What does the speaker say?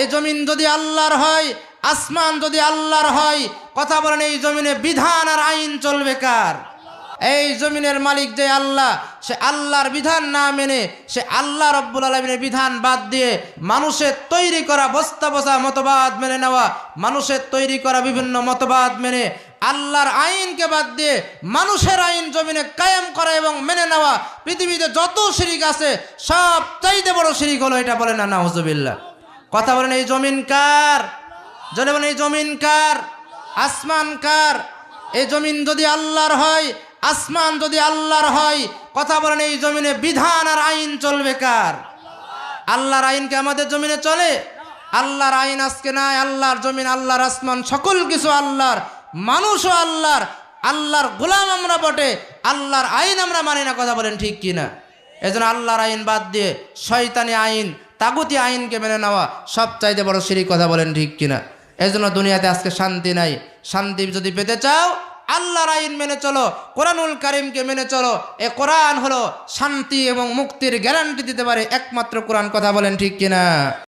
এই জমিন যদি আল্লাহর হয়, আসমান যদি আল্লাহর হয়, কথা বলেন এই জমিনে বিধান আর আইন চলবে কার? এই জমিনের মালিক যে আল্লাহ, সে আল্লাহর বিধান না মেনে, সে আল্লাহ রব্বুল আলমিনের বিধান বাদ দিয়ে মানুষের তৈরি করা বস্তা বসা মতবাদ মেনে নেওয়া, মানুষের তৈরি করা বিভিন্ন মতবাদ মেনে, আল্লাহর আইনকে বাদ দিয়ে মানুষের আইন জমিনে কায়েম করা এবং মেনে নেওয়া, পৃথিবীতে যত শিরিক আছে সব চাইতে বড় শিরিক হলো এটা বলে না নাহজবিল্লা কথা বলেন, এই জমিন কার? জনে বলেন, এই জমিন কার? আসমান কার? এই জমিন যদি আল্লাহর হয়, আসমান যদি আল্লাহর হয়। কথা বলেন, এই জমিনে বিধান আর আইন চলবে কার? আল্লাহর আইন কি আমাদের জমিনে চলে? আল্লাহর আইন আজকে নাই, আল্লাহর জমিন, আল্লাহর আসমান, সকল কিছু আল্লাহর, মানুষও আল্লাহর আল্লাহর গোলাম আমরা বটে, আল্লাহর আইন আমরা মানি না, কথা বলেন ঠিক কি না এজন্য আল্লাহর আইন বাদ দিয়ে শয়তানি আইন তাগুতি আইনকে মেনে নেওয়া সব চাইতে বড় সিঁড়ি কথা বলেন ঠিক কিনা। এজন্য দুনিয়াতে আজকে শান্তি নাই। শান্তি যদি পেতে চাও, আল্লাহর আইন মেনে চলো, কোরআনুল কারিমকে মেনে চলো। এ কোরআন হলো শান্তি এবং মুক্তির গ্যারান্টি দিতে পারে একমাত্র কোরআন কথা বলেন ঠিক কিনা।